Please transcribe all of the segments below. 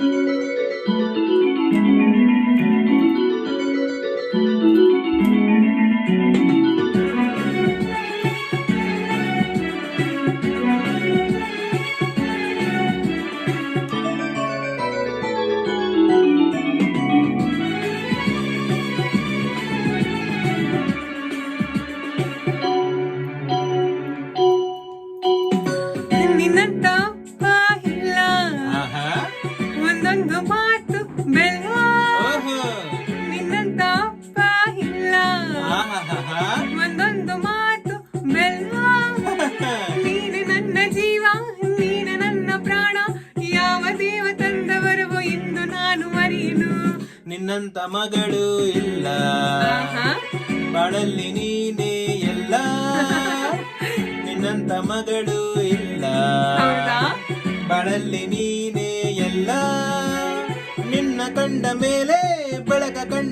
ನಿನ್ನಂತ ನಿನ್ನಂತ ಮಗಳು ಇಲ್ಲ. ಬಳಲ್ಲಿ ನೀನೇ ಎಲ್ಲ. ನಿನ್ನಂತ ಮಗಳು ಇಲ್ಲ. ಬಳಲ್ಲಿ ಬಾಳಲ್ಲಿ ನೀನೇ ಎಲ್ಲ. ನಿನ್ನ ಕಂಡ ಮೇಲೆ ಬೆಳಕ ಕಂಡೆ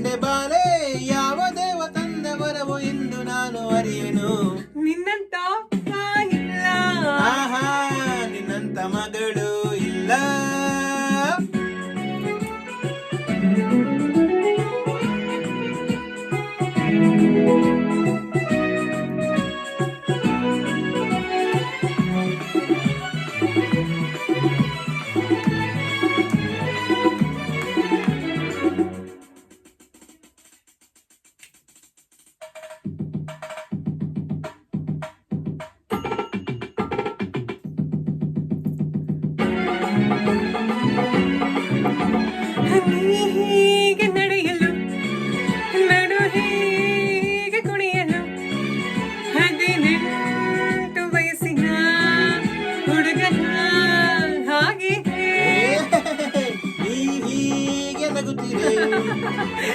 ಹೀಗೆ ನಗುತ್ತೀರೆ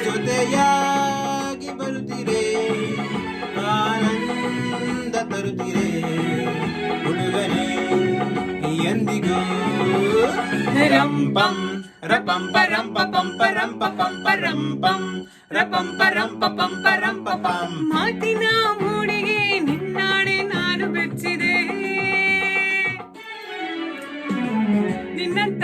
ಜೊತೆಯಾಗಿ ಬರುತ್ತೀರಿ ಆನಂದ ತರುತ್ತೀರಿ ಹುಡುಗನೇ ಎಂದಿಗೂ. ರಂಪಂ ಪರಂ ರಂಪ ಪರಂ ರಂಪ ಪರಂ ಪಂ ರಪಂಪ ಪರಂ ಪಂಪ ಪರಂ ಪಂ ಮಾತಿನ ಮೂಡಿಗೆ ನಿನ್ನಾಡೆ ನಾನು ಬೆಚ್ಚಿದೆ. ನಿನ್ನಂತ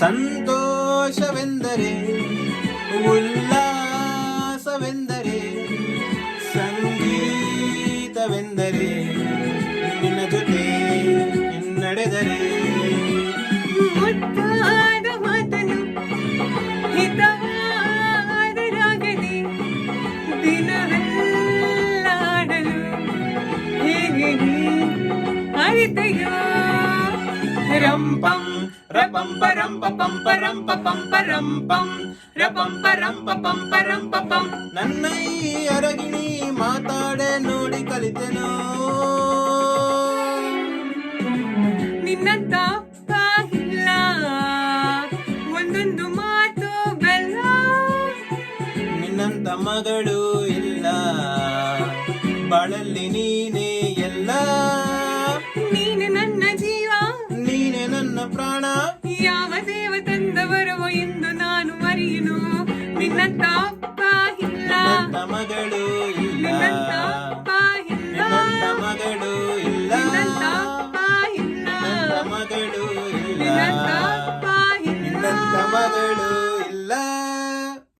ಸಂತೋಷವೆಂದರೆ ಉಲ್ಲಾಸವೆಂದರೆ ಸಂಗೀತವೆಂದರೆ ನಿನ್ನ ಜೊತೆ ನಡೆದರೆ ಮುದ್ದಾದ ರಂಪ ಪಂಪ ರಂಪ ಪಂಪ ರಂಪ ಪಂಪ ರಂಪ ಪಂ ನನ್ನ ಈ ಅರಗಿಣಿ ಮಾತಾಡೆ ನೋಡಿ ಕಲಿತೆನು ನಿನ್ನಂತ ಒಂದೊಂದು ಮಾತು ಬೆಲ್ಲ ನಿನ್ನಂತ ಮಗಳು ಇಲ್ಲ ಬಾಳಲ್ಲಿ ನೀನೇ ಎಲ್ಲ ನಿನ್ನಂತ ಇಲ್ಲ. ಮಗಳು ಇಲ್ಲ. ನಿನ್ನಂತ ಅಪ್ಪ ಇಲ್ಲ. ಮಗಳು ಇಲ್ಲ. ಮಗಳು ಇಲ್ಲ. ಇಲ್ಲ. ಮಗಳು